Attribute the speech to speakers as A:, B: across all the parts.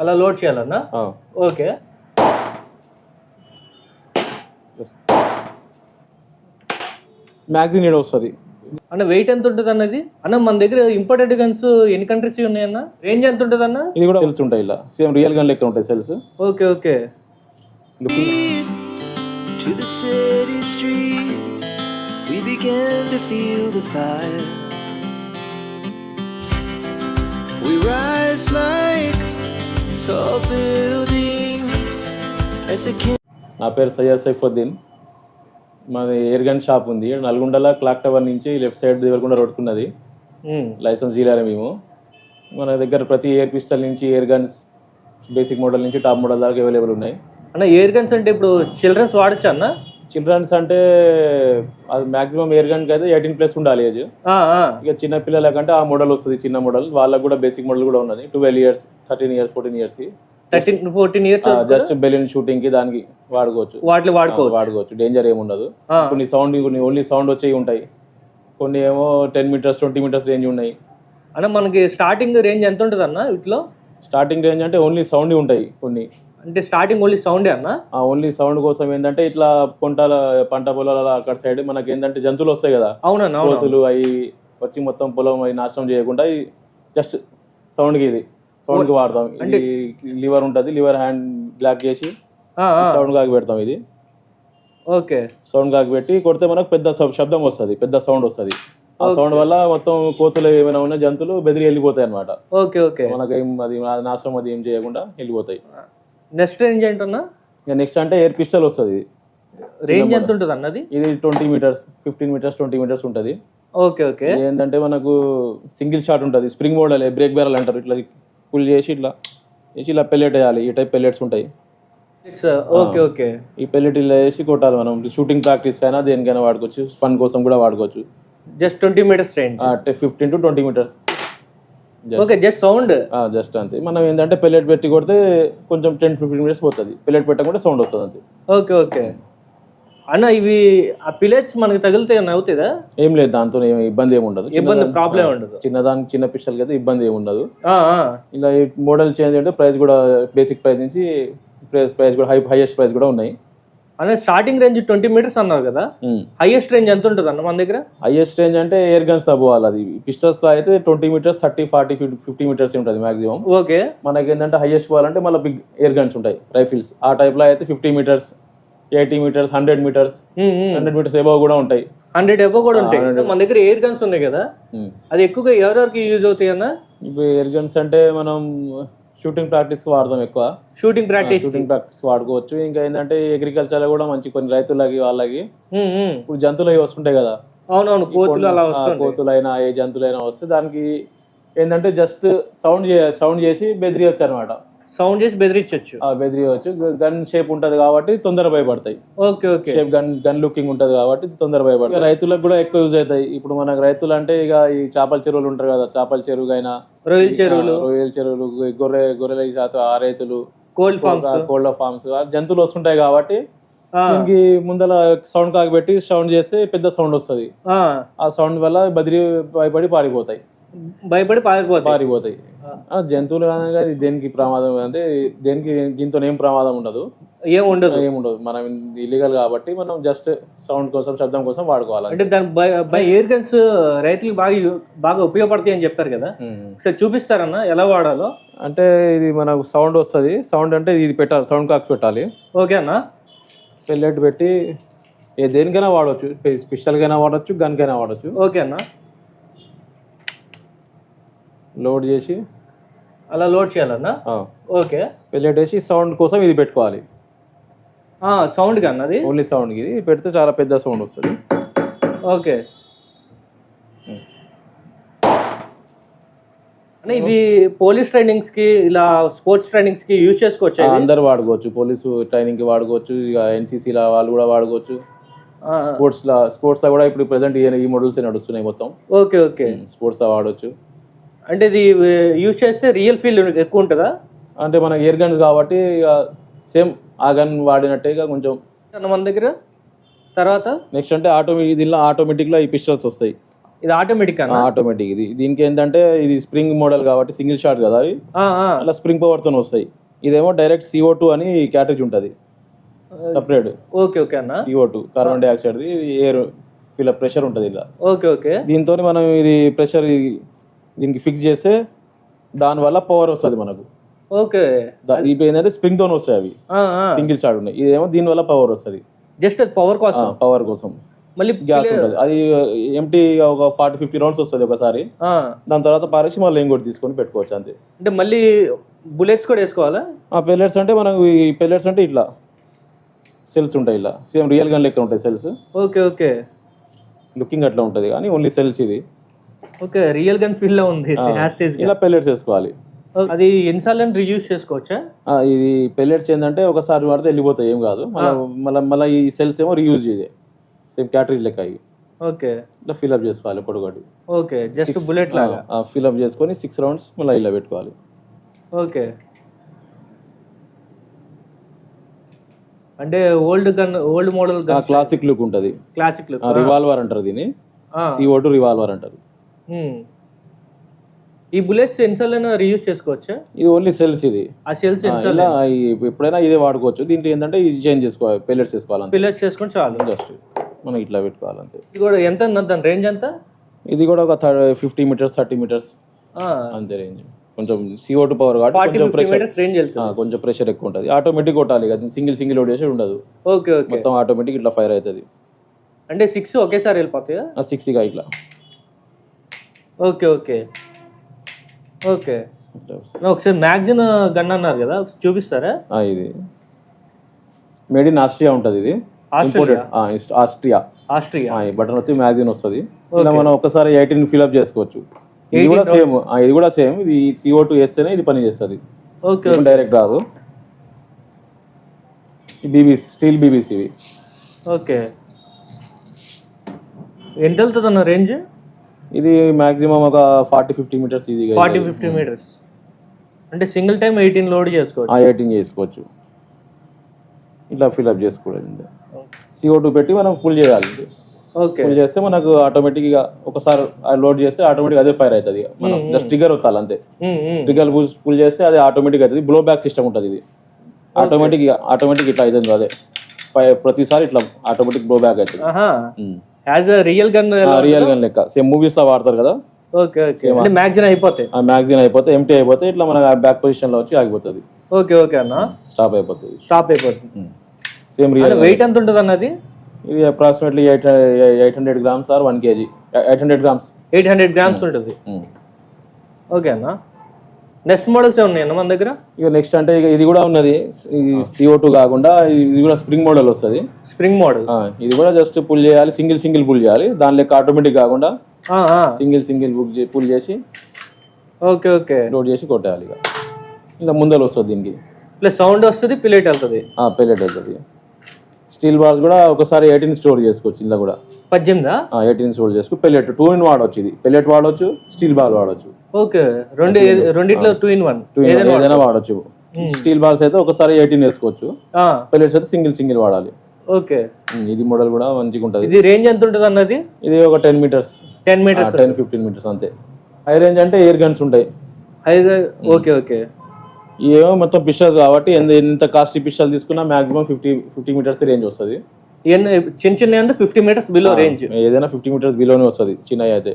A: అలా లోడ్ చేయాలన్నా? Okay.
B: Magazine ఈడ వస్తుంది.
A: అన్న వెయిట్ ఎంత ఉంటుంది అన్నది అన్న మన దగ్గర ఇంపోర్టెడ్ గన్స్ ఎన్ని కంట్రీస్ ఉన్నాయన్న? రేంజ్ ఎంత ఉంటుంది అన్న
B: ఇది కూడా సెల్స్ ఉంటాయి ఇలా. సేమ్ రియల్ గన్ లెక్క ఉంటాయి cells
A: okay okay.
C: To the city streets, we began to feel the fire. We rise like
B: నా పేరు సయ్యద్ సైఫుద్దీన్. మాది ఎయిర్ గన్ షాప్ ఉంది. నల్గొండల క్లాక్ టవర్ నుంచి లెఫ్ట్ సైడ్ దేవరకొండ రోడ్కున్నది
A: ఉమ్.
B: లైసెన్స్ డీలర్ మేము. మన దగ్గర ప్రతి ఎయిర్ పిస్టల్ నుంచి ఎయిర్ గన్స్ బేసిక్ మోడల్ నుంచి టాప్ మోడల్ దాకా అవైలబుల్ ఉన్నాయి.
A: అన్న ఎయిర్ గన్స్ అంటే ఇప్పుడు చిల్డ్రన్స్ వాడచ్చా అన్న?
B: చిల్డ్రన్స్ అంటే అది మాక్సిమం ఎయిర్ గన్కి అయితే ఎయిటీన్ ప్లస్ ఉండాలి ఏజ్. ఇక చిన్న పిల్లలకంటే ఆ మోడల్ వస్తుంది చిన్న మోడల్ వాళ్ళకు కూడా బేసిక్ మోడల్ కూడా ఉన్నది. Twelve years thirteen years fourteen
A: thirteen fourteen years
B: just balloon షూటింగ్కి దానికి వాడుకోవచ్చు.
A: వాటిని వాడుకోవచ్చు?
B: వాడుకోవచ్చు. డేంజర్ ఏముండదు. కొన్ని సౌండ్ కొన్ని ఓన్లీ సౌండ్ వచ్చేవి ఉంటాయి. కొన్ని ఏమో ten metres twenty metres range ఉన్నాయి.
A: అన్న మనకి స్టార్టింగ్ రేంజ్ ఎంత ఉంటుంది అన్న వీటిలో?
B: స్టార్టింగ్ రేంజ్ అంటే ఓన్లీ సౌండ్ ఉంటాయి కొన్ని.
A: అంటే స్టార్టింగ్ ఓన్లీ సౌండే అన్న?
B: ఓన్లీ సౌండ్ కోసం ఏంటంటే ఇట్లా పొంటాల పంట పొలాల అక్కడ సైడ్ మనకి ఏంటంటే జంతువులు వస్తాయి కదా?
A: అవునన్న అవును
B: కోతులు అవి వచ్చి మొత్తం పొలం అవి నాశనం చేయకుండా జస్ట్ సౌండ్కి ఇది. సౌండ్కి వాడతాం. ఇది లివర్ ఉంటుంది లివర్ హ్యాండ్ బ్లాక్ చేసి. సౌండ్ కాకి పెడతాం ఇది.
A: ఓకే.
B: సౌండ్ కాకి పెట్టి కొడితే మనకు పెద్ద శబ్- శబ్దం వస్తుంది పెద్ద సౌండ్ వస్తుంది. ఆ సౌండ్ వల్ల మొత్తం కోతులు ఏమైనా ఉన్న జంతువులు బెదిరి వెళ్ళిపోతాయి అనమాట
A: ఓకే ఓకే.
B: మనకు అది నాశనం అది ఏం చేయకుండా వెళ్ళిపోతాయి.
A: నెక్స్ట్ రేంజ్ ఏంటన్నా?
B: ఇక నెక్స్ట్ అంటే ఎయిర్ పిస్టల్ వస్తుంది.
A: రేంజ్ ఎంత ఉంటుంది అన్నది?
B: ఇది twenty metres fifteen metres twenty metres ఉంటుంది.
A: Okay okay.
B: ఏంటంటే మనకు సింగిల్ షాట్ ఉంటుంది. స్ప్రింగ్ మోడల్ బ్రేక్ బ్యారల్ అంటారు. ఇట్లా పుల్ చేసి ఇట్లా చేసి ఇలా పెల్లెట్ వేయాలి. ఈ టైప్ పెల్లెట్స్ ఉంటాయి.
A: Okay okay.
B: ఈ పెల్లెట్ ఇలా వేసి కొట్టాలి మనం. షూటింగ్ ప్రాక్టీస్ కైనా దేనికైనా వాడుకోవచ్చు. ఫన్ కోసం కూడా వాడుకోవచ్చు.
A: Just twenty metres range
B: fifteen to twenty metres
A: okay just sound
B: just అంతే. మనం ఏంటంటే పెల్లెట్ పెట్టి కొడితే కొంచెం టెన్ ఫిఫ్టీన్ మినిట్స్ పోతుంది. పెల్లెట్ పెట్టకుండా సౌండ్ వస్తుంది అంతే.
A: ఓకే ఓకే అన్న ఇవి ఆ పిల్లెట్స్ మనకి తగిలితే అవుతుందా
B: ఏం లేదు దాంతో ఏం ఇబ్బంది ఏమి ఉండదు.
A: ఇబ్బంది ప్రాబ్లం ఉండదు.
B: చిన్నదానికి చిన్న పిస్టల్కి అయితే ఇబ్బంది ఏమి ఉండదు. ఇలా మోడల్ చేంజ్ అంటే ప్రైస్ కూడా బేసిక్ ప్రైస్ నుంచి ప్రైస్ ప్రైస్ కూడా హై హైయెస్ట్ ప్రైస్ కూడా ఉన్నాయి.
A: అన్న స్టార్టింగ్ రేంజ్ ట్వంటీ మీటర్స్ అన్నారు కదా హైయెస్ట్ రేంజ్ ఎంత ఉంటుంది అన్న మన దగ్గర?
B: హైయెస్ట్ రేంజ్ అంటే ఎయిర్ గన్స్తో పోవాలి అది. పిస్టల్స్ అయితే twenty metres thirty forty fifty metres ఉంటుంది మాక్సిమం
A: ఓకే.
B: మనకి ఏంటంటే హైయెస్ట్ పోవాలంటే మళ్ళీ బిగ్ ఎయిర్ గన్స్ ఉంటాయి రైఫిల్స్ ఆ టైప్లో అయితే fifty metres eighty metres hundred metres hundred metres above కూడా ఉంటాయి.
A: హండ్రెడ్ ఎబో కూడా ఉంటాయి. మన దగ్గర ఎయిర్ గన్స్ ఉన్నాయి కదా. అది ఎక్కువగా ఎవరెవరికి యూజ్ అవుతాయి అన్న?
B: ఇప్పుడు ఎయిర్ గన్స్ అంటే మనం షూటింగ్ ప్రాక్టీస్ వాడతాం ఎక్కువ.
A: Shooting practice.
B: షూటింగ్ ప్రాక్టీస్ వాడుకోవచ్చు. ఇంకా ఏంటంటే అగ్రికల్చర్ కూడా మంచి కొన్ని రైతులకి వాళ్ళకి ఇప్పుడు జంతువులు అవి వస్తుంటాయి కదా.
A: అవునవును కోతులు అలా
B: కోతులైనా ఏ జంతువులైనా వస్తే దానికి ఏంటంటే జస్ట్ సౌండ్ సౌండ్ చేసి బెదిరియొచ్చు అనమాట
A: సౌండ్ చేసి బెదిరించవచ్చు
B: బెదిరియవచ్చు గన్ షేప్ ఉంటది కాబట్టి తొందర భయపడతాయి.
A: Okay okay.
B: Shape gun gun looking ఉంటది కాబట్టి తొందర భయపడతాయి. రైతులకు కూడా ఎక్కువ యూజ్ అవుతాయి. ఇప్పుడు మనకు రైతులు అంటే ఇక ఈ చేపల చెరువులు ఉంటారు కదా చేపల చెరువు అయినా
A: రొయ్యల చెరువులు.
B: రొయ్యల చెరువులు గొర్రె గొర్రెల శాతం ఆ రైతులు
A: కోల్డ్ ఫార్మ్స్
B: కోళ్ళ ఫార్మ్స్ జంతువులు వస్తుంటాయి కాబట్టి దీనికి ముందల సౌండ్ కాకబెట్టి సౌండ్ చేస్తే పెద్ద సౌండ్ వస్తుంది. ఆ. సౌండ్ వల్ల బదిరి భయపడి పారిపోతాయి.
A: భయపడి పారిపోతాయి.
B: జంతువులు అనగా ఇది దేనికి ప్రమాదం అంటే దేనికి దీంతో ఏం ప్రమాదం ఉండదు.
A: ఏం ఉండదు.
B: ఏముండదు మనం ఇల్లీగల్ కాబట్టి మనం జస్ట్ సౌండ్ కోసం శబ్దం కోసం వాడుకోవాలి.
A: అంటే దాని బై ఎయిర్ గన్స్ రైతులకు బాగా బాగా ఉపయోగపడతాయి అని చెప్పారు కదా. ఒకసారి చూపిస్తారన్న ఎలా వాడాలో?
B: అంటే ఇది మనకు సౌండ్ వస్తుంది. సౌండ్ అంటే ఇది పెట్టాలి సౌండ్ కాక్స్ పెట్టాలి.
A: ఓకే అన్న.
B: పెల్లెట్ పెట్టి ఏ దేనికైనా వాడవచ్చు పిస్టల్కైనా వాడచ్చు గన్కైనా వాడచ్చు.
A: ఓకే అన్న.
B: లోడ్ చేసి
A: అలా లోడ్ చేయాలన్న? ఓకే.
B: పెల్లెట్ వేసి సౌండ్ కోసం ఇది పెట్టుకోవాలి.
A: సౌండ్ అన్నది?
B: ఓన్లీ సౌండ్కి ఇది పెడితే చాలా పెద్ద సౌండ్ వస్తుంది.
A: ఓకే. అన్న ఇది పోలీస్ ట్రైనింగ్స్కి ఇలా స్పోర్ట్స్ ట్రైనింగ్స్కి యూజ్ చేసుకోవచ్చు
B: అందరు వాడుకోవచ్చు. పోలీసు ట్రైనింగ్కి వాడుకోవచ్చు. ఇక ఎన్సీసీ లా వాళ్ళు కూడా వాడుకోవచ్చు. స్పోర్ట్స్ లా స్పోర్ట్స్ లా కూడా ఇప్పుడు ప్రెసెంట్ ఈ మోడల్స్ నడుస్తున్నాయి మొత్తం.
A: Okay okay.
B: స్పోర్ట్స్ లా వాడవచ్చు
A: అంటే ఇది యూజ్ చేస్తే రియల్ ఫీల్ ఎక్కువ ఉంటుందా?
B: అంటే మన ఎయిర్ గన్స్ కాబట్టి ఇక సేమ్ ఆ గన్ వాడినట్టే ఇక కొంచెం.
A: మన దగ్గర? తర్వాత?
B: నెక్స్ట్ అంటే ఆటోమేటిక్ దీనిలో ఆటోమేటిక్గా ఈ పిస్టల్స్ వస్తాయి.
A: ఇది ఆటోమేటిక్ అన్న?
B: ఆటోమేటిక్ ఇది. దీనికి ఏంటంటే ఇది స్ప్రింగ్ మోడల్ కాబట్టి సింగిల్ షాట్ కదా అవి. అలా స్ప్రింగ్ పవర్తో వస్తాయి. ఇదేమో డైరెక్ట్ సిఓ టూ అని క్యాటరేజ్ ఉంటుంది. సపరేట్
A: ఓకే ఓకే అన్న.
B: సిఓ టూ కార్బన్ డైఆక్సైడ్ ఇది ఎయిర్ ఫిల్ ప్రెషర్ ఉంటుంది ఇలా.
A: Okay okay.
B: దీంతో మనం ఇది ప్రెషర్ దీనికి ఫిక్స్ చేస్తే దానివల్ల పవర్ వస్తుంది మనకు.
A: ఓకే.
B: ఇప్పుడు ఏంటంటే స్ప్రింగ్ తోనే వస్తాయి అవి. సింగిల్ షాట్ ఉన్నాయి. ఇదేమో దీనివల్ల పవర్ వస్తుంది.
A: జస్ట్ అది పవర్ కోసం?
B: పవర్ కోసం.
A: మళ్ళీ
B: గ్యాస్ ఉంటుంది. అది ఎంటీ ఒక ఫార్టీ ఫిఫ్టీ రౌండ్స్ వస్తుంది ఒకసారి. దాని తర్వాత పారేసి మళ్ళీ ఇంకోటి తీసుకొని పెట్టుకోవచ్చు అంతే.
A: అంటే మళ్ళీ బుల్లెట్స్ కూడా వేసుకోవాలా?
B: ఆ పెల్లెట్స్ అంటే మనకు ఈ పెల్లెట్స్ అంటే ఇట్లా. సెల్స్ ఉంటాయి ఇలా. సేమ్ రియల్ గన్ లెక్క ఉంటాయి సెల్స్
A: ఓకే ఓకే.
B: లుకింగ్ అట్లా ఉంటుంది. కానీ ఓన్లీ సెల్స్ ఇది.
A: ఓకే రియల్ గన్ ఫీల్లో ఉంది
B: ఇలా పెల్లెట్స్ వేసుకోవాలి
A: అది ఎన్నిసార్లు రీయూజ్ చేసుకోవచ్చా?
B: ఇది పెల్లెట్స్ ఏంటంటే ఒకసారి వాడితే వెళ్ళిపోతాయి ఏం కాదు. మళ్ళీ మళ్ళీ ఈ సెల్స్ ఏమో రీయూజ్ ఇదే సేమ్ క్యాటరీజ్ లెక్క అవి
A: ఓకే.
B: ఇట్లా ఫిల్అప్ చేసుకోవాలి ఒకటి
A: ఓకే జస్ట్ బుల్లెట్ లాగా.
B: ఫిల్అప్ చేసుకొని సిక్స్ రౌండ్స్ మళ్ళీ ఇలా పెట్టుకోవాలి.
A: ఓకే. అంటే old gun old model
B: classic look ఉంటుంది.
A: క్లాసిక్ లుక్
B: రివాల్వర్ అంటారు దీన్ని. సిఓ టూ రివాల్వర్ అంటారు.
A: ఈ బుల్లెట్స్ ఎన్నిసార్లు రీయూజ్ చేసుకోవచ్చా?
B: ఇది ఓన్లీ సెల్స్ ఇది.
A: ఆ సెల్స్
B: ఇలా ఈ- ఎప్పుడైనా ఇదే వాడుకోవచ్చు. దీంట్లో ఏంటంటే ఇది చేంజ్ చేసుకోవాలి పెల్లెట్స్ చేసుకోవాలంటే
A: పిల్లెట్ చేసుకొని చాలు.
B: జస్ట్ మనం ఇట్లా పెట్టుకోవాలంతే.
A: ఇది కూడా ఎంత దాని రేంజ్ ఎంత?
B: ఇది కూడా ఒక ఫిఫ్టీ మీటర్స్ థర్టీ మీటర్స్. అంతే రేంజ్. కొంచెం సిఓ టూ పవర్ కాబట్టి కొంచెం ప్రెషర్ కొంచెం ఎక్కువ ఉంటుంది. ఆటోమేటిక్ కొట్టాలి కదా. సింగిల్ సింగిల్ లోడ్ చేసి ఉండదు.
A: Okay okay.
B: మొత్తం ఆటోమేటిక్ ఇట్లా ఫైర్ అవుతుంది.
A: అంటే సిక్స్ ఒకేసారి వెళ్ళిపోతాయా?
B: సిక్స్ ఇక ఇట్లా.
A: Okay okay. ఓకే. ఒకసారి మ్యాగ్జిన్ గన్ అన్నారు కదా చూపిస్తారా?
B: ఇది. మేడ్ ఇన్ ఆస్ట్రియా ఉంటుంది ఇది. ఆస్ట్రియా
A: ఆస్ట్రియా
B: బటన్ వచ్చి మ్యాగజైన్ వస్తుంది. ఇలా మనం ఒకసారి ఎయిటీన్ ఫిల్అప్ చేసుకోవచ్చు. ఇది కూడా సేమ్ ఇది కూడా సేమ్. ఇది సిఓ టూ వేస్తేనే ఇది పని చేస్తుంది.
A: ఓకే
B: డైరెక్ట్ రాదు. బీబీసీ స్టీల్ బీబీసీ ఇవి
A: ఓకే. ఎంత వెళ్తుంది అన్న రేంజ్?
B: ఇది మాక్సిమం ఒక ఫార్టీ ఫిఫ్టీ మీటర్స్ ఈజీగా
A: ఫార్టీ ఫిఫ్టీ మీటర్స్. అంటే సింగిల్ టైం ఎయిటీన్ లోడ్ చేసుకోవచ్చు.
B: ఎయిటీన్ చేసుకోవచ్చు. ఇట్లా ఫిల్అప్ చేసుకోవాలి సిఓ టూ పెట్టి మనం ఫుల్ చేయాలి.
A: ఓకే.
B: ఫుల్ చేస్తే మనకు ఆటోమేటిక్గా ఒకసారి లోడ్ చేస్తే ఆటోమేటిక్ అదే ఫైర్ అవుతుంది. మనం జస్ట్ ట్రిగర్ వత్తాలి అంతే. ట్రిగర్ ఫుల్ చేస్తే అది ఆటోమేటిక్ అవుతుంది. బ్లో బ్యాక్ సిస్టమ్ ఉంటుంది ఇది. ఆటోమేటిక్ ఆటోమేటిక్ ఇట్లా అవుతుంది అదే. ప్రతిసారి ఇట్లా ఆటోమేటిక్ బ్లో బ్యాక్ అవుతుంది.
A: As real gun
B: real gun లెక్క. సేమ్ మూవీస్లో వాడతారు కదా?
A: Okay okay. అంటే మ్యాగ్జిన్ అయిపోతాయి.
B: ఆ మ్యాగజైన్ అయిపోతే ఎంటీ అయిపోతే ఇట్లా మన బ్యాక్ పొజిషన్లో వచ్చి ఆగిపోతుంది.
A: ఓకే ఓకే అన్న.
B: స్టాప్ అయిపోతుంది.
A: స్టాప్ అయిపోతుంది.
B: సేమ్ రియల్
A: వెయిట్ ఎంత ఉంటుంది అన్నది?
B: ఇది approximately eight eight hundred grams or one kg eight hundred grams
A: eight hundred grams ఉంటుంది. ఓకే అన్న. నెక్స్ట్ మోడల్స్ ఉన్నాయి అన్న మన దగ్గర?
B: ఇక నెక్స్ట్ అంటే ఇక ఇది కూడా ఉన్నది. సిఓ టూ కాకుండా ఇది కూడా స్ప్రింగ్ మోడల్ వస్తుంది.
A: స్ప్రింగ్ మోడల్
B: ఇది కూడా జస్ట్ పుల్ చేయాలి సింగిల్ సింగిల్ పుల్ చేయాలి. దాని లెక్క ఆటోమేటిక్ కాకుండా సింగిల్ సింగిల్ బుక్ పుల్ చేసి
A: ఓకే ఓకే.
B: లోడ్ చేసి కొట్టేయాలి ఇక. ఇలా ముందర వస్తుంది దీనికి.
A: ప్లస్ సౌండ్ వస్తుంది పిలేట్ వెళ్తుంది.
B: పెల్లెట్ అవుతుంది స్టీల్ బాల్స్ కూడా ఒకసారి ఎయిటీన్ స్టోర్ చేసుకోవచ్చు ఇలా కూడా.
A: పద్దెనిమిదా?
B: ఎయిటీన్ స్టోర్ చేసుకో పెల్లెట్ టూ ఇన్ వాడవచ్చు ఇది. పెల్లెట్ వాడవచ్చు స్టీల్ బాల్ వాడవచ్చు
A: ఓకే రెండు రెండిట్లో two in one
B: two in ఏదైనా వాడవచ్చు స్టీల్ బాల్స్ అయితే ఒకసారి ఎయిటీన్ వేసుకోవచ్చు. పెల్లెట్స్ అయితే సింగిల్ సింగిల్ వాడాలి.
A: ఓకే.
B: ఉమ్, ఇది మోడల్ కూడా మంచిగా ఉంటుంది.
A: ఇది రేంజ్ ఎంత ఉంటుంది అన్నది?
B: ఇది ఒక ten metres
A: ten metres
B: ten fifteen metres అంతే. హై రేంజ్ అంటే ఎయిర్ గన్స్ ఉంటాయి.
A: అయితే ఓకే ఓకే.
B: ఏమో మొత్తం పిస్టల్స్ కాబట్టి ఎంత కాస్ట్లీ పిస్టల్ తీసుకున్నా maximum fifty fifty metres range వస్తుంది.
A: చిన్న చిన్న అంటే ఫిఫ్టీ మీటర్స్ బిలో రేంజ్
B: ఏదైనా ఫిఫ్టీ మీటర్స్ బిలోనే వస్తుంది చిన్నవి అయితే.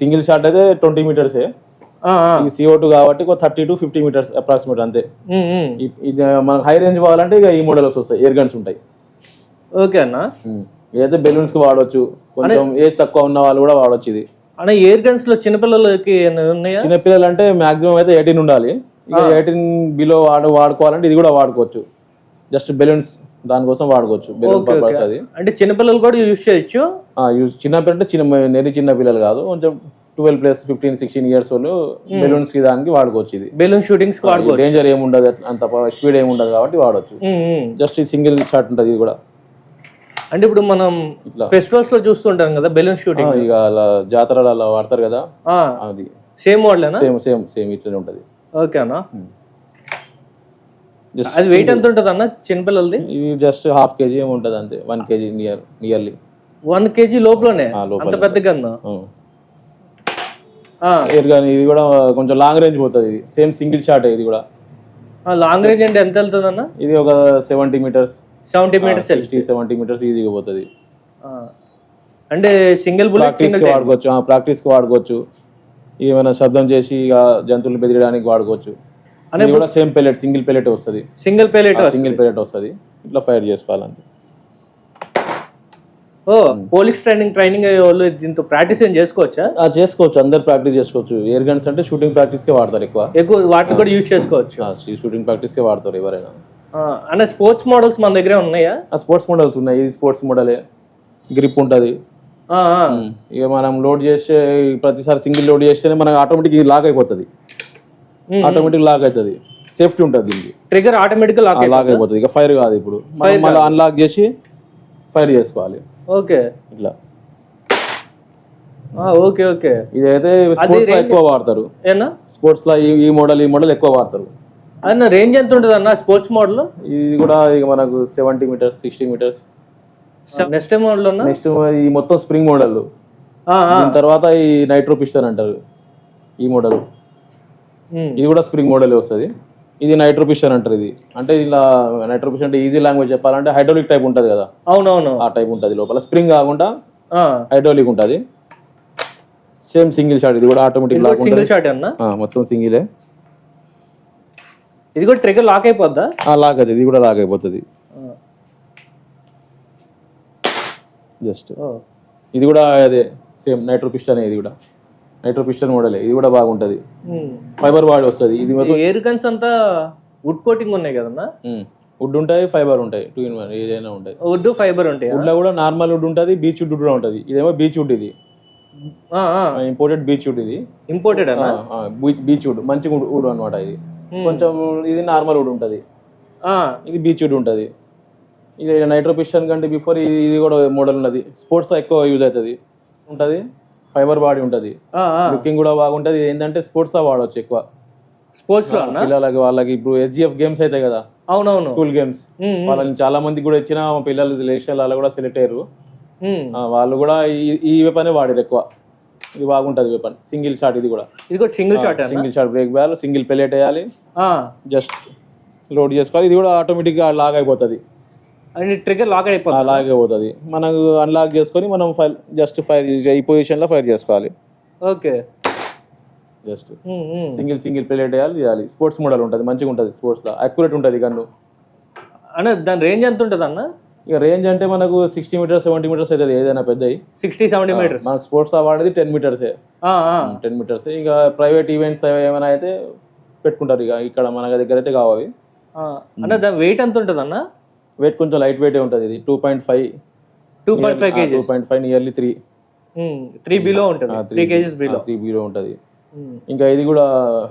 B: సింగిల్ షాట్ అయితే ట్వంటీ మీటర్సే సిఓ టూ కాబట్టి thirty to fifty metres approximate అంతే. ఇది మనకు హై రేంజ్ కావాలంటే ఇక ఈ మోడల్స్ వస్తాయి ఎయిర్ గన్స్ ఉంటాయి.
A: ఓకే అన్న.
B: ఏదైతే బెలూన్స్కి వాడవచ్చు కొంచెం ఏజ్ తక్కువ ఉన్న వాళ్ళు కూడా వాడవచ్చు ఇది.
A: అన్న ఎయిర్ గన్స్లో చిన్నపిల్లలకి
B: చిన్నపిల్లలు అంటే మాక్సిమం అయితే ఎయిటీన్ ఉండాలి. ఎయిటీన్ బిలో వాడు వాడుకోవాలంటే ఇది కూడా వాడుకోవచ్చు. జస్ట్ బెలూన్స్ దానికోసం వాడుకోవచ్చు. బెలూన్ పర్పస్ అది.
A: అంటే చిన్నపిల్లలు కూడా యూజ్ చేయొచ్చు?
B: యూజ్ చిన్న పిల్లలు అంటే చిన్న నెరి చిన్న పిల్లలు కాదు. కొంచెం twelve plus fifteen sixteen years వాళ్ళు బెలూన్స్కి దానికి వాడుకోవచ్చు ఇది.
A: బెలూన్ షూటింగ్స్
B: డేంజర్ ఏముండదు అంత స్పీడ్ ఏముండదు కాబట్టి వాడవచ్చు. జస్ట్ సింగిల్ షాట్ ఉంటుంది ఇది కూడా.
A: అంటే ఇప్పుడు మనం ఫెస్టివల్స్లో చూస్తుంటాం కదా బెలూన్ షూటింగ్.
B: ఇక అలా జాతరలు అలా వాడతారు కదా. అది.
A: సేమ్ మోడలేనా?
B: సేమ్ సేమ్ సేమ్ ఇట్లనే ఉంటుంది.
A: ఓకే అన్న.
B: జస్ట్
A: అది వెయిట్ ఎంత ఉంటుంది అన్న చిన్నపిల్లలది
B: ఇది జస్ట్ హాఫ్ కేజీ ఏమి ఉంటుంది అంతే one kg near nearly
A: one kg లోపలనే. అంత పెద్ద గన్
B: ఇది కూడా కొంచెం లాంగ్ రేంజ్ పోతుంది ఇది. సేమ్ సింగిల్ షాట్ ఇది కూడా.
A: లాంగ్ రేంజ్ అంటే ఎంత వెళ్తుంది అన్న
B: ఇది ఒక seventy metres
A: seventy metres
B: sixty seventy metres ఈజీగా పోతుంది.
A: అంటే సింగిల్
B: ప్రాక్టీస్కి వాడుకోవచ్చు. ప్రాక్టీస్కి వాడుకోవచ్చు. ఏమైనా శబ్దం చేసి ఇక జంతువులు బెదిరియడానికి వాడుకోవచ్చు. ఇది కూడా సేమ్ పెల్లెట్ సింగిల్ పెల్లెట్ వస్తుంది.
A: సింగిల్ పేలెట్
B: సింగిల్ పెల్లెట్ వస్తుంది. ఇట్లా ఫైర్ చేసుకోవాలంటే.
A: ఓ పోలీస్ ట్రైనింగ్ ట్రైనింగ్ వాళ్ళు దీంతో ప్రాక్టీస్ ఏం చేసుకోవచ్చా?
B: చేసుకోవచ్చు. అందరు ప్రాక్టీస్ చేసుకోవచ్చు. ఎయిర్ గన్స్ అంటే షూటింగ్ ప్రాక్టీస్ కే వాడతారు ఎక్కువ.
A: ఎక్కువ వాటిని కూడా యూజ్ చేసుకోవచ్చు.
B: షూటింగ్ ప్రాక్టీస్ కే వాడతారు ఎవరైనా.
A: ఆ, అన్న స్పోర్ట్స్ మోడల్స్ మన దగ్గరే ఉన్నాయా?
B: ఆ స్పోర్ట్స్ మోడల్స్ ఉన్నాయి. ఇది స్పోర్ట్స్ మోడలే గ్రిప్ ఉంటుంది. ఇక మనం లోడ్ చేసే ప్రతిసారి సింగిల్ లోడ్ చేస్తేనే మనకు ఆటోమేటిక్ ఇది లాక్ అయిపోతుంది. ఆటోమేటిక్ లాక్ అవుతుంది సేఫ్టీ ఉంటుంది దీనికి.
A: ట్రిగర్ ఆటోమేటిక్ లాక్
B: లాక్ అయిపోతుంది. ఇక ఫైర్ కాదు ఇప్పుడు. మనం మళ్ళీ అన్లాక్ చేసి ఫైర్ చేసుకోవాలి.
A: ఓకే.
B: ఇట్లా.
A: Okay okay.
B: ఇదైతే స్పోర్ట్స్లో ఎక్కువ వాడతారు.
A: ఏనా?
B: స్పోర్ట్స్లో ఈ- మోడల్ ఈ మోడల్ ఎక్కువ వాడతారు.
A: అన్న రేంజ్ ఎంత ఉంటుంది అన్న? స్పోర్ట్స్ మోడల్
B: ఇది కూడా ఇక మనకు seventy metres sixty metres
A: next model
B: next ఈ మొత్తం స్ప్రింగ్ మోడల్ తర్వాత ఈ నైట్రో పిస్టన్ అంటారు. ఈ మోడల్. ఇది కూడా స్ప్రింగ్ మోడల్ వస్తుంది. ఇది నైట్రో పిస్టన్ అంటారు ఇది. అంటే ఇలా నైట్రో పిస్టన్ అంటే ఈజీ లాంగ్వేజ్ చెప్పాలంటే హైడ్రోలిక్ టైప్ ఉంటుంది కదా.
A: అవునవును.
B: ఆ టైప్ ఉంటుంది లోపల. స్ప్రింగ్ కాకుండా. హైడ్రోలిక్ ఉంటుంది. సేమ్ సింగిల్ షాట్ ఇది కూడా ఆటోమేటిక్ లాక్
A: సింగిల్ షాట్ అన్న?
B: మొత్తం సింగిలే.
A: ఇది కూడా ట్రిగర్ లాక్ అయిపోద్దా?
B: లాక్ అది ఇది కూడా లాక్ అయిపోతుంది. జస్ట్. ఇది కూడా అదే సేమ్ నైట్రో పిస్టన్ ఇది కూడా. నైట్రో పిస్టన్ మోడలే ఇది కూడా బాగుంటుంది. ఫైబర్ బాడీ వస్తుంది. ఇది
A: ఎయిర్ గన్స్ అంతా వుడ్ కోటింగ్ ఉన్నాయి కదన్నా?
B: వుడ్ ఉంటాయి ఫైబర్ ఉంటాయి టూ ఇన్ వన్ ఏదైనా ఉంటాయి.
A: వుడ్ ఫైబర్ ఉంటాయి?
B: వుడ్లో కూడా నార్మల్ వుడ్ ఉంటుంది బీచ్ వుడ్ కూడా ఉంటుంది. ఇదేమో బీచ్ వుడ్ ఇది. ఇంపోర్టెడ్ బీచ్ వుడ్ ఇది.
A: ఇంపోర్టెడ్ అన్న
B: బీచ్ వుడ్ మంచి వుడ్ అనమాట ఇది. కొంచెం ఇది నార్మల్ వుడ్ ఉంటుంది. ఇది బీచ్ వుడ్ ఉంటుంది. ఇది నైట్రో పిస్టన్ కంటే బిఫోర్ ఇది కూడా మోడల్ ఉన్నది. స్పోర్ట్స్ ఎక్కువ యూజ్ అవుతుంది. ఉంటుంది. ఫైబర్ బాడీ ఉంటుంది. లుకింగ్ కూడా బాగుంటుంది. ఏంటంటే స్పోర్ట్స్లో వాడవచ్చు ఎక్కువ.
A: స్పోర్ట్స్లో
B: పిల్లలకి వాళ్ళకి ఇప్పుడు ఎస్జిఎఫ్ గేమ్స్ అవుతాయి కదా.
A: అవునవును.
B: స్కూల్ గేమ్స్ వాళ్ళని చాలా మందికి కూడా ఇచ్చిన పిల్లలు నేషనల్ అలా కూడా సెలెక్ట్ అయ్యారు. వాళ్ళు కూడా ఈ- ఈ వెపన్ వాడారు ఎక్కువ. ఇది బాగుంటుంది వెపన్ సింగిల్ షాట్ ఇది కూడా.
A: ఇది కూడా single shot
B: single shot break barrel single pellet వేయాలి. జస్ట్ లోడ్ చేసుకోవాలి. ఇది కూడా ఆటోమేటిక్గా లాగ్ అయిపోతుంది.
A: అండ్ ట్రిగర్ లాక్ అయిపోతుంది.
B: లాగ్ అయిపోతుంది. మనకు అన్లాక్ చేసుకొని మనం ఫైర్ జస్ట్ ఫైర్ ఈ పొజిషన్లో ఫైర్ చేసుకోవాలి.
A: Okay.
B: Just. Single single pellet వేయాలి చేయాలి. స్పోర్ట్స్ మోడల్ ఉంటుంది మంచిగా ఉంటుంది స్పోర్ట్స్లో. అక్యురేట్ ఉంటుంది గన్ను.
A: అన్న దాని రేంజ్ ఎంత ఉంటుంది అన్న?
B: ఇక రేంజ్ అంటే మనకు సిక్స్టీ మీటర్స్ సెవెంటీ మీటర్స్ అవుతుంది ఏదైనా పెద్దవి
A: సిక్స్టీ సెవెంటీ మీటర్స్
B: మనకు స్పోర్ట్స్ వాడేది టెన్ మీటర్సే టెన్ మీటర్స్ ఇక ప్రైవేట్ ఈవెంట్స్ ఏమైనా అయితే పెట్టుకుంటారు ఇక. ఇక్కడ మన దగ్గర అయితే కావాలి
A: అన్న దాని వెయిట్ ఎంత ఉంటుంది అన్న?
B: వెయిట్ కొంచెం లైట్ వెయిట్ ఉంటుంది ఇది. Two point five
A: two point five
B: two
A: kgs
B: point five nearly three
A: three below ఉంటుంది. Three kgs below
B: three below ఉంటుంది. ఇంకా ఇది కూడా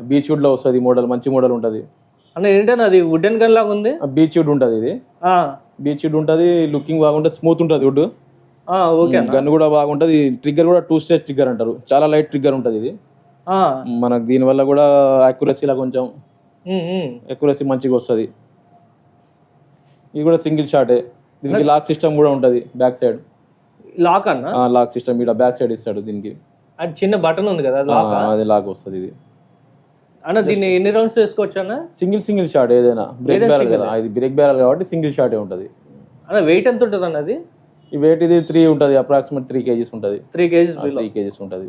B: బీచ్ వుడ్లో వస్తుంది మోడల్ మంచి మోడల్ ఉంటుంది.
A: అన్న ఏంటన్నా అది వుడెన్ గన్ లాగా ఉంది?
B: బీచ్ వుడ్ ఉంటుంది ఇది. బీచ్ వుడ్ ఉంటుంది లుకింగ్ బాగుంటుంది స్మూత్ ఉంటుంది వుడ్
A: ఓకే
B: గన్ కూడా బాగుంటుంది. ట్రిగ్గర్ కూడా టూ స్టేజ్ ట్రిగ్గర్ అంటారు. చాలా లైట్ ట్రిగ్గర్ ఉంటుంది ఇది. మనకు దీనివల్ల కూడా యాక్యురసీలా కొంచెం
A: ఉమ్, ఉమ్.
B: అక్యురసీ మంచిగా వస్తుంది. ఇది కూడా సింగిల్ షాటే. దీనికి లాక్ సిస్టమ్ కూడా ఉంటుంది బ్యాక్ సైడ్.
A: లాక్ అన్న?
B: లాక్ సిస్టమ్ ఇక్కడ బ్యాక్ సైడ్ ఇస్తాడు దీనికి.
A: అది చిన్న బటన్ ఉంది కదా అది లాక్?
B: వస్తుంది ఇది.
A: అన్న దీన్ని ఎన్ని రౌండ్స్ వేసుకోవచ్చు అన్న?
B: సింగిల్ సింగిల్ షాట్ ఏదైనా. బ్రేక్ బ్యారల్ కదా ఇది బ్రేక్ బ్యారల్ కాబట్టి సింగిల్ షాటే ఉంటుంది.
A: అన్న వెయిట్ ఎంత ఉంటుంది అన్న అది?
B: ఈ వెయిట్ ఇది త్రీ ఉంటుంది అప్రాక్సిమేట్ త్రీ కేజీస్ ఉంటుంది.
A: త్రీ కేజీస్
B: త్రీ కేజీస్ ఉంటుంది.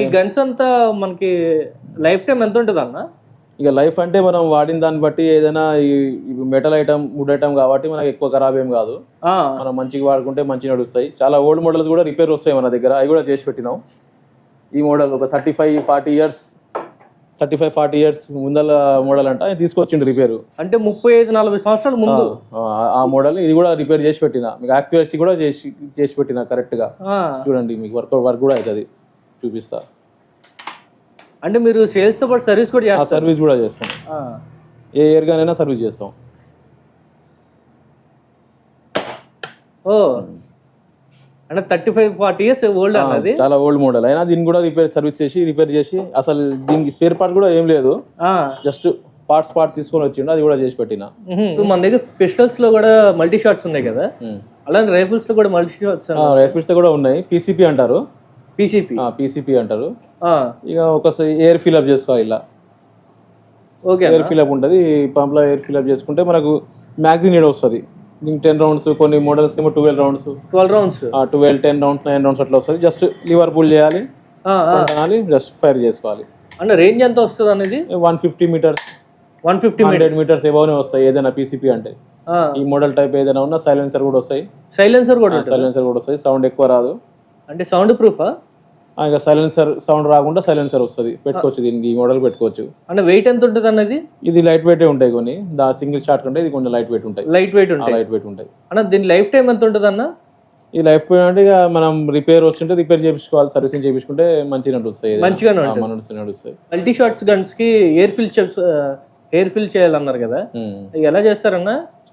A: ఈ గన్స్ అంతా మనకి లైఫ్ టైం ఎంత ఉంటుంది అన్న
B: ఇక లైఫ్ అంటే మనం వాడిన దాన్ని బట్టి ఏదైనా మెటల్ ఐటమ్ వుడ్ ఐటమ్ కాబట్టి మనకి ఎక్కువ ఖరాబ్ ఏం కాదు. మనం మంచిగా వాడుకుంటే మంచిగా నడుస్తాయి. చాలా ఓల్డ్ మోడల్స్ కూడా రిపేర్ వస్తాయి మన దగ్గర. అవి కూడా చేసి పెట్టినాం. ఈ మోడల్ ఒక thirty five forty years thirty five forty years ముందల మోడల్ అంట. తీసుకొచ్చిండు రిపేరు
A: అంటే ముప్పై ఐదు నలభై సంవత్సరాల ముందు.
B: ఆ మోడల్ ఇది కూడా రిపేర్ చేసి పెట్టిన. మీకు యాక్యురసీ కూడా చేసి చేసి పెట్టిన కరెక్ట్గా చూడండి మీకు వర్క్ వర్క్ కూడా అవుతుంది. చూపిస్తా.
A: అంటే మీరు సేల్స్తో పాటు సర్వీస్ కూడా చేస్తారు?
B: సర్వీస్ కూడా చేస్తాం. ఏ ఇయర్గానైనా సర్వీస్ చేస్తాం.
A: ఓ. అంటే thirty five forty years old అన్నది?
B: చాలా ఓల్డ్ మోడల్ అయినా దీన్ని కూడా రిపేర్ సర్వీస్ చేసి రిపేర్ చేసి అసలు దీనికి స్పేర్ పార్ట్ కూడా ఏం లేదు.
A: ఆ,
B: జస్ట్ పార్ట్స్ పార్ట్ తీసుకొని వచ్చిండు అది కూడా చేసి పెట్టిన.
A: మన దగ్గర పిస్టల్స్లో కూడా మల్టీ షాట్స్ ఉన్నాయి కదా? అలానే రైఫిల్స్లో కూడా మల్టీ షాట్స్
B: రైఫిల్స్ కూడా ఉన్నాయి. పీసీపీ అంటారు.
A: పీసీపీ
B: పీసీపీ అంటారు. ఇక ఒకసారి ఎయిర్ ఫిల్అప్ చేసుకోవాలి ఇలా.
A: ఓకే
B: ఎయిర్ ఫిల్అప్ ఉంటుంది. పంప్లో ఎయిర్ ఫిల్అప్ చేసుకుంటే మనకు మ్యాక్సిమం నీడ్ వస్తుంది. దీనికి టెన్ రౌండ్స్ కొన్ని మోడల్స్ ఏమో twelve rounds
A: twelve rounds
B: twelve ten rounds nine rounds అట్లా వస్తుంది. జస్ట్ లివర్ పుల్ చేయాలి అనాలి జస్ట్ ఫైర్ చేసుకోవాలి.
A: అంటే రేంజ్ ఎంత వస్తుంది అనేది?
B: One fifty metres
A: one fifty
B: hundred metres ఎబోనే వస్తాయి ఏదైనా పీసీపీ అంటే. ఈ మోడల్ టైప్ ఏదైనా ఉన్నా సైలెన్సర్ కూడా వస్తాయి.
A: సైలెన్సర్ కూడా
B: సైలెన్సర్ కూడా వస్తాయి. సౌండ్ ఎక్కువ రాదు.
A: అంటే సౌండ్ ప్రూఫా
B: ఇక సైలెన్సర్ సౌండ్ రాకుండా సైలెన్సర్ వస్తుంది. పెట్టుకోవచ్చు దీనికి ఈ మోడల్ పెట్టుకోవచ్చు.
A: అంటే వెయిట్ ఎంత ఉంటుంది అన్నది?
B: ఇది లైట్ వెయిట్ ఉంటాయి కొన్ని. దా సింగిల్ షాట్ కంటే ఇది కొంచెం లైట్ వెయిట్ ఉంటాయి.
A: లైట్ వెయిట్ ఉంటుంది
B: లైట్ వెయిట్ ఉంటాయి.
A: అన్న దీని లైఫ్ టైం ఎంత ఉంటుంది అన్న?
B: ఈ లైఫ్ వెయిట్ అంటే ఇక మనం రిపేర్ వచ్చింటే రిపేర్ చేయించుకోవాలి. సర్వీసింగ్ చేయించుకుంటే మంచిగా నడుస్తాయి. మన నడుస్తాయి.
A: మల్టీ షాట్స్ గన్స్కి ఎయిర్ ఫిల్ ఎయిర్ ఫిల్ చేయాలన్నారు కదా. ఎలా చేస్తారన్న?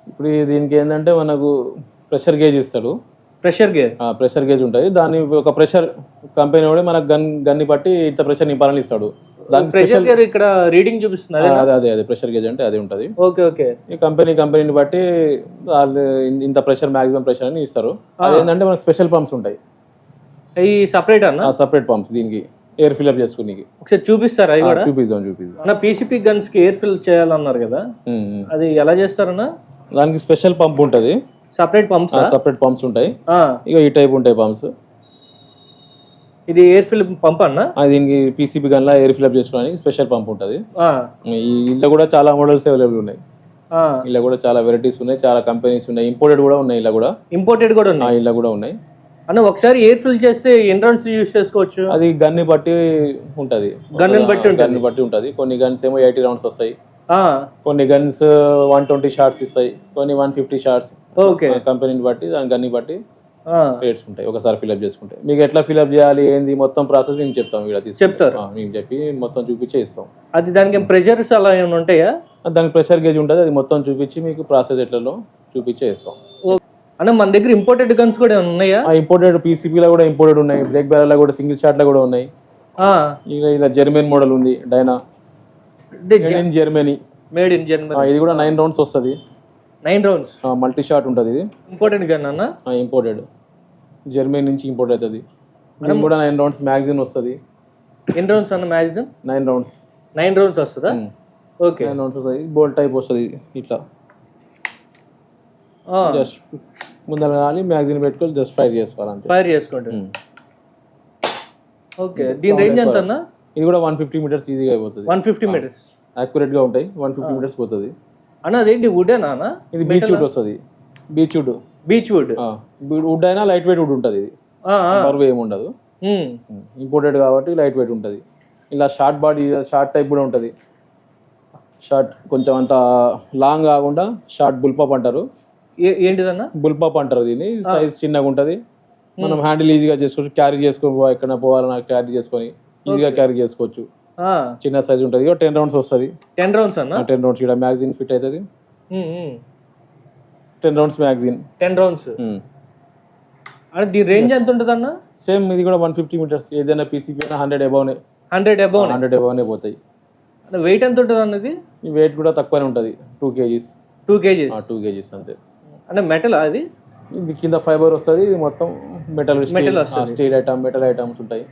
B: ఇప్పుడు దీనికి ఏంటంటే మనకు ప్రెషర్ గేజ్ ఇస్తాడు.
A: ప్రెషర్
B: ఆ ప్రెషర్ గేజ్ ఉంటుంది. దాని ఒక ప్రెషర్ కంపెనీ కూడా మనకు గన్ గన్ని బట్టి ఇంత ప్రెషర్ నింపాలని ఇస్తాడు.
A: ప్రెషర్ గేర్ ఇక్కడ రీడింగ్ చూపిస్తుంది అదే
B: అదే అదే ప్రెషర్ గేజ్ అంటే అదే ఉంటుంది.
A: Okay okay.
B: ఈ కంపెనీ కంపెనీని బట్టి ఇంత ప్రెషర్ మాక్సిమం ప్రెషర్ అని ఇస్తారు. అదేంటంటే మనకు స్పెషల్ పంప్స్ ఉంటాయి.
A: ఈ సపరేట్ అన్న?
B: సపరేట్ పంప్స్ దీనికి ఎయిర్ ఫిల్అప్ చేసుకునేకి.
A: ఒకసారి చూపిస్తారా
B: చూపిద్దాం చూపిద్దాం.
A: అన్న పీసీపీ గన్స్కి ఎయిర్ ఫిల్ చేయాలన్నారు కదా. అది ఎలా చేస్తారన్న?
B: దానికి స్పెషల్ పంప్ ఉంటుంది.
A: సపరేట్ పంప్స్
B: సపరేట్ పంప్స్ ఉంటాయి. ఇక ఈ టైప్ ఉంటాయి పంప్స్
A: ఇది ఎయిర్ ఫిల్ పంప్ అన్న?
B: దీనికి పీసీబీ గన్లా ఎయిర్ ఫిల్అప్ చేసుకోవడానికి స్పెషల్ పంప్ ఉంటుంది.
A: ఆ,
B: ఈ ఇళ్ళ కూడా చాలా మోడల్స్ అవైలబుల్ ఉన్నాయి.
A: ఆ.
B: ఇలా కూడా చాలా వెరైటీస్ ఉన్నాయి చాలా కంపెనీస్ ఉన్నాయి. ఇంపోర్టెడ్ కూడా ఉన్నాయి ఇలా కూడా.
A: ఇంపోర్టెడ్ కూడా ఉన్నాయి?
B: ఇలా కూడా ఉన్నాయి.
A: అన్న ఒకసారి ఎయిర్ ఫిల్ చేస్తే ఎన్ని రౌండ్స్ యూస్ చేసుకోవచ్చు?
B: అది గన్ని బట్టి ఉంటది.
A: గన్నుని బట్టి ఉంటుంది.
B: గన్ని బట్టి ఉంటది. కొన్ని గన్స్ ఏమో ఎయిటీ రౌండ్స్ వస్తాయి. కొన్ని గన్స్ వన్ ట్వంటీ షార్ట్స్ ఇస్తాయి. కొన్ని వన్ ఫిఫ్టీ షార్ట్స్
A: ఓకే.
B: కంపెనీని బట్టి దాని గన్ని బట్టి రేట్స్ ఉంటాయి. ఒకసారి ఫిల్అప్ చేసుకుంటే. మీకు ఎట్లా ఫిల్అప్ చేయాలి ఏంది మొత్తం ప్రాసెస్ మేము చెప్తాం ఇక్కడ తీసుకుంటే.
A: చెప్తారు.
B: మేము చెప్పి మొత్తం చూపించే ఇస్తాం.
A: అది దానికి ప్రెజర్స్ అలా ఏమైనా ఉంటాయా?
B: దానికి ప్రెషర్ గేజ్ ఉంటుంది అది మొత్తం చూపించి మీకు ప్రాసెస్ ఎట్లలో చూపించే ఇస్తాం.
A: అన్న మన దగ్గర ఇంపోర్టెడ్ గన్స్ కూడా ఏమైనా ఉన్నాయా?
B: ఆ ఇంపోర్టెడ్ పీసీపీలో కూడా ఇంపోర్టెడ్ ఉన్నాయి. బ్రేక్ బ్యారల్లో కూడా సింగిల్ షాట్లో కూడా ఉన్నాయి. ఇక ఇలా జర్మన్ మోడల్ ఉంది Diana in Germany
A: made in Germany
B: ఇది కూడా నైన్ రౌండ్స్ వస్తుంది.
A: నైన్ రౌండ్స్
B: మల్టీ షాట్ ఉంటుంది ఇది.
A: ఇంపార్టెంట్ గన్ అన్న?
B: ఇంపోర్టెడ్ జర్మనీ నుంచి ఇంపోర్ట్ అవుతుంది. ఇది కూడా నైన్ రౌండ్స్ మ్యాగజిన్ వస్తుంది.
A: ఎన్ని రౌండ్స్ అన్న maximum
B: nine rounds
A: nine rounds వస్తుందా? ఓకే
B: నైన్ రౌండ్స్ వస్తుంది. బోల్ట్ టైప్ వస్తుంది ఇట్లా. జస్ట్ ముందర రాలి మ్యాగజిన్ పెట్టుకొని జస్ట్ ఫైర్ చేసుకోవాలి
A: ఫైర్ చేసుకుంటారు
B: ఉమ్.
A: ఓకే దీని రేంజ్ ఎంత అన్న
B: ఇది కూడా వన్ ఫిఫ్టీ మీటర్స్ ఈజీగా అయిపోతుంది
A: వన్ ఫిఫ్టీ మీటర్స్
B: యాక్యురేట్గా ఉంటాయి. వన్ ఫిఫ్టీ మీటర్స్ పోతుంది.
A: అన్న అదేంటి వుడ్ అన్న
B: ఇది బీచ్ వుడ్ వస్తుంది. Beech wood
A: beech wood
B: wood అయినా లైట్ వెయిట్ వుడ్ ఉంటుంది ఇది. బరువు ఏమి ఉండదు. ఇంపోర్టెడ్ కాబట్టి లైట్ వెయిట్ ఉంటుంది. ఇలా షార్ట్ బాడీ షార్ట్ టైప్ కూడా ఉంటుంది. షార్ట్ కొంచెం అంత లాంగ్ కాకుండా షార్ట్ బుల్పాప్ అంటారు
A: ఏంటిదన్న?
B: బుల్పాప్ అంటారు దీన్ని. సైజ్ చిన్నగా ఉంటుంది. మనం హ్యాండిల్ ఈజీగా చేసుకోవచ్చు. క్యారీ చేసుకొని పో- ఎక్కడ పోవాలన్నా క్యారీ చేసుకొని. ఈజీగా క్యారీ చేసుకోవచ్చు. చిన్న సైజ్ ఉంటుంది. ఇక టెన్ రౌండ్స్ వస్తుంది.
A: టెన్ రౌండ్స్ అన్న?
B: టెన్ రౌండ్స్ ఇక్కడ మ్యాగజిన్ ఫిట్ అవుతుంది ten rounds magazine
A: ten rounds అంటే దీని రేంజ్ ఎంత ఉంటుంది అన్న
B: సేమ్ ఇది కూడా వన్ ఫిఫ్టీ మీటర్స్ ఏదైనా పీసీపీ అయినా హండ్రెడ్ అబౌనే
A: హండ్రెడ్ అబౌవ్
B: హండ్రెడ్ అబౌనే పోతాయి.
A: వెయిట్ ఎంత ఉంటుంది అన్నది
B: ఈ వెయిట్ కూడా తక్కువనే ఉంటుంది. Two kgs
A: two kgs
B: two kgs అంతే.
A: అంటే మెటల్ అది?
B: ఇది కింద ఫైబర్ వస్తుంది. ఇది మొత్తం మెటల్
A: వస్తది.
B: స్టీల్ ఐటమ్ మెటల్ ఐటమ్స్ ఉంటాయి.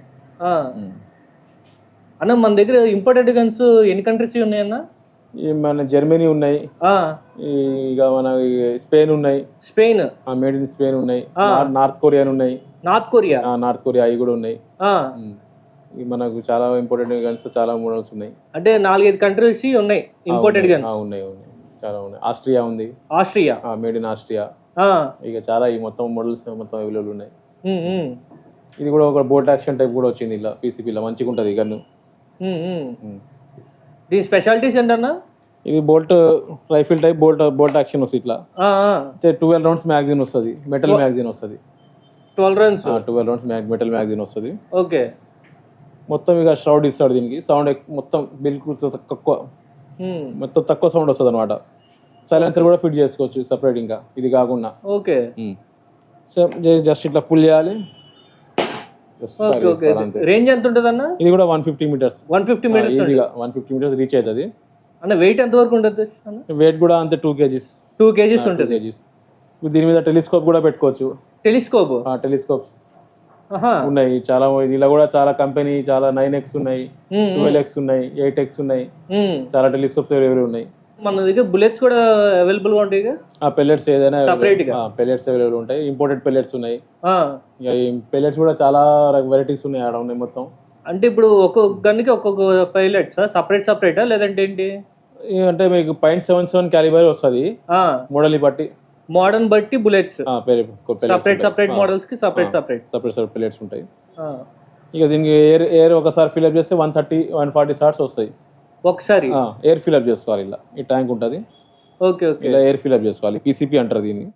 A: అన్న మన దగ్గర ఇంపోర్టెడ్ గన్స్ ఎన్ని కంట్రీస్ ఉన్నాయన్న?
B: ఈ మన జర్మనీ ఉన్నాయి. ఇక మన స్పెయిన్ ఉన్నాయి.
A: స్పెయిన్.
B: మేడ్ ఇన్ స్పెయిన్ ఉన్నాయి. నార్- నార్త్ కొరియాన్ ఉన్నాయి.
A: North Korea?
B: నార్త్ కొరియా అవి కూడా ఉన్నాయి. మనకు చాలా ఇంపార్టెంట్ గన్స్ చాలా మోడల్స్ ఉన్నాయి.
A: అంటే నాలుగైదు కంట్రీస్ ఉన్నాయి ఇంపోర్టెడ్
B: ఆ,
A: గన్స్
B: ఉన్నాయి ఉన్నాయి. చాలా ఉన్నాయి. ఆస్ట్రియా ఉంది.
A: ఆస్ట్రియా?
B: Made in Austria. ఇక చాలా ఈ మొత్తం మోడల్స్ మొత్తం అవైలబుల్ ఉన్నాయి. ఇది కూడా ఒక బోట్ యాక్షన్ టైప్ కూడా వచ్చింది ఇలా పీసీపీలో మంచిగా ఉంటుంది గన్ను.
A: దీని స్పెషాలిటీస్ ఏంటన్నా?
B: ఇది bolt rifle type bolt bolt action వస్తుంది ఇట్లా. ట్వెల్వ్ రౌండ్స్ మ్యాగజిన్ వస్తుంది మెటల్ మ్యాగజిన్ వస్తుంది.
A: Twelve runs
B: twelve rounds metal magazine వస్తుంది.
A: ఓకే.
B: మొత్తం ఇక షౌడ్ ఇస్తాడు దీనికి. సౌండ్ మొత్తం బిల్కుల్ తక్కువ. మొత్తం తక్కువ సౌండ్ వస్తుంది అనమాట సైలెన్సర్ కూడా ఫిట్ చేసుకోవచ్చు సపరేట్ ఇంకా. ఇది కాకుండా.
A: ఓకే.
B: సో జస్ట్ ఇట్లా పుల్ చేయాలి Just fire
A: ఓకే ఓకే
B: చేసుకోవాలి అంతే.
A: రేంజ్ ఎంత ఉంటుంది అన్న
B: ఇది కూడా one fifty metres
A: one fifty metres
B: ఈజీగా వన్ ఫిఫ్టీ మీటర్స్ రీచ్ అవుతుంది.
A: అన్న వెయిట్ ఎంత వరకు ఉంటుంది అన్న?
B: వెయిట్ కూడా అంతే టూ కేజీస్
A: టూ కేజీస్ ఉంటుంది.
B: కేజీస్ దీని మీద టెలిస్కోప్ కూడా పెట్టుకోవచ్చు.
A: టెలిస్కోప్
B: టెలిస్కోప్ ఉన్నాయి. చాలా ఇలా కూడా చాలా కంపెనీ చాలా నైన్ ఎక్స్ ఉన్నాయి ట్వెల్వ్ ఎక్స్ ఉన్నాయి ఎయిట్ ఎక్స్ ఉన్నాయి. చాలా టెలిస్కోప్స్ ఎవరు ఉన్నాయి.
A: మన దగ్గర బుల్లెట్స్ కూడా అవైలబుల్గా ఉంటాయి
B: ఆ పెల్లెట్స్ ఏదైనా
A: Separate గా?
B: పెల్లెట్స్ అవైలబుల్ ఉంటాయి. ఇంపోర్టెడ్ పెల్లెట్స్ ఉన్నాయి.
A: ఆ,
B: ఇక ఈ పెల్లెట్స్ కూడా చాలా వెరైటీస్ ఉన్నాయి ఆడ ఉన్నాయి మొత్తం.
A: అంటే ఇప్పుడు ఒక్కొక్క గన్కి ఒక్కొక్క పైలట్స్ సపరేట్ సపరేటా లేదంటే ఏంటి?
B: అంటే మీకు పాయింట్ సెవెన్ సెవెన్ క్యాలిబర్ వస్తుంది. మోడల్ బట్టి.
A: మోడర్న్ బట్టి bullets
B: separate
A: separate separate మోడల్స్కి separate separate
B: separate separate pellets ఉంటాయి. ఇక దీనికి ఎయిర్ ఎయిర్ ఒకసారి ఫిల్అప్ చేస్తే one thirty one forty shots వస్తాయి.
A: ఒకసారి?
B: ఎయిర్ ఫిల్అప్ చేసుకోవాలి ఇలా. ఈ ట్యాంక్ ఉంటుంది.
A: Okay okay.
B: ఇలా ఎయిర్ ఫిల్అప్ చేసుకోవాలి. పీసీపీ అంటారు దీన్ని.